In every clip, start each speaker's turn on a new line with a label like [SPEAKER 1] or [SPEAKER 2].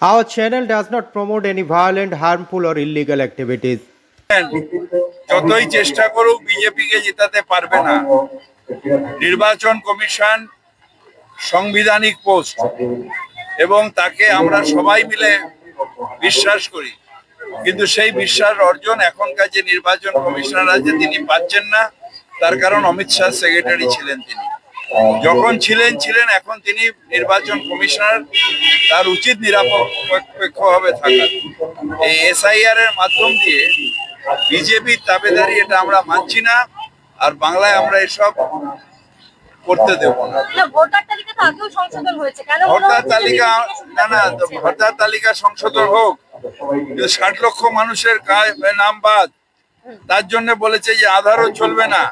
[SPEAKER 1] Our channel does not promote any violent, harmful, or illegal activities.
[SPEAKER 2] যতই চেষ্টা করুক বিজেপিকে জেতাতে পারবে না। নির্বাচন কমিশন সাংবিধানিক পোস্ট এবং তাকে আমরা সবাই মিলে বিশ্বাস করি। কিন্তু সেই বিশ্বাস অর্জন এখনকার যে নির্বাচন কমিশনার আছে তিনি পাচ্ছেন না। তার কারণ অমিত শাহ সেক্রেটারি ছিলেন তিনি। যখন ছিলেন ছিলেন এখন তিনি নির্বাচন কমিশনার। তার উচিত নিরপেক্ষভাবে থাকা। এই এসআইআর এর মাধ্যম দিয়ে বিজেপির দাবেদারি এটা আমরা মানছি না আর বাংলায় আমরা এসব করতে দেব না।
[SPEAKER 3] ভোটার তালিকা
[SPEAKER 2] না না ভোটার তালিকা সংশোধন হোক। ষাট লক্ষ মানুষের নাম বাদ তার জন্য বলেছে যে আধারও চলবে না।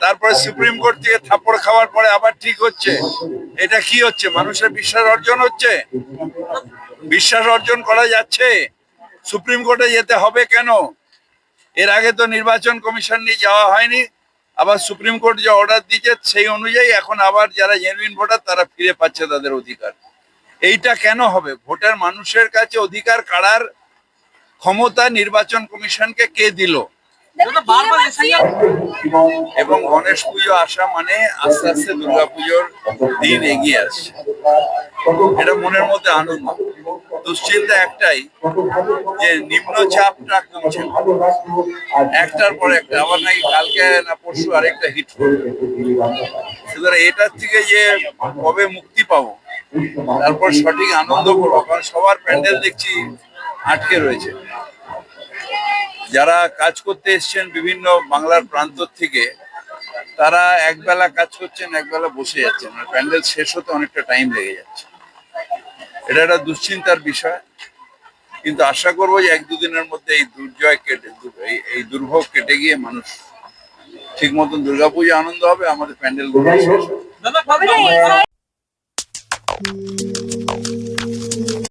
[SPEAKER 2] তারপরে সুপ্রিম কোর্ট থেকে থাপ্পড় খাওয়ার পরে আবার ঠিক হচ্ছে। এটা কি হচ্ছে? মানুষের বিশ্বাস অর্জন হচ্ছে? বিশ্বাস অর্জন করা যাচ্ছে? সুপ্রিম কোর্টে যেতে হবে কেন? এর আগে তো নির্বাচন কমিশন নিয়ে যাওয়া হয়নি। আবার সুপ্রিম কোর্ট যে অর্ডার দিয়েছে সেই অনুযায়ী এখন আবার যারা জেনুইন ভোটার তারা ফিরে পাচ্ছে তাদের অধিকার। এইটা কেন হবে? ভোটার মানুষের কাছে অধিকার কাড়ার ক্ষমতা নির্বাচন কমিশনকে কে দিল? এবং গণেশ পুজো আসা মানে আস্তে আস্তে দুর্গাপুজোর দিন এগিয়ে আসছে। এটা মনের মধ্যে আনন্দ। দুশ্চিন্তা একটাই যে নিম্নচাপটা কমছে একটার পর একটা আবার নাকি কালকে না পরশু আরেকটা হিট করবে সুতরাং এটার থেকে যে কবে মুক্তি পাবো তারপর সঠিক আনন্দ করব কারণ সবার প্যান্ডেল দেখছি আটকে রয়েছে। যারা কাজ করতে এসছেন বিভিন্ন বাংলার প্রান্ত থেকে, তারা একবেলা কাজ করছেন, একবেলা বসে যাচ্ছেন। প্যান্ডেল শেষ হতে অনেকটা টাইম লেগে যাচ্ছে। এটা একটা দুশ্চিন্তার বিষয়। কিন্তু আশা করব যে এক দুদিনের মধ্যে এই দুর্জয় কেটে, এই- দুর্ভোগ কেটে গিয়ে মানুষ ঠিক মতন দুর্গাপুজো আনন্দ হবে, আমাদের প্যান্ডেলগুলো শেষ হবে।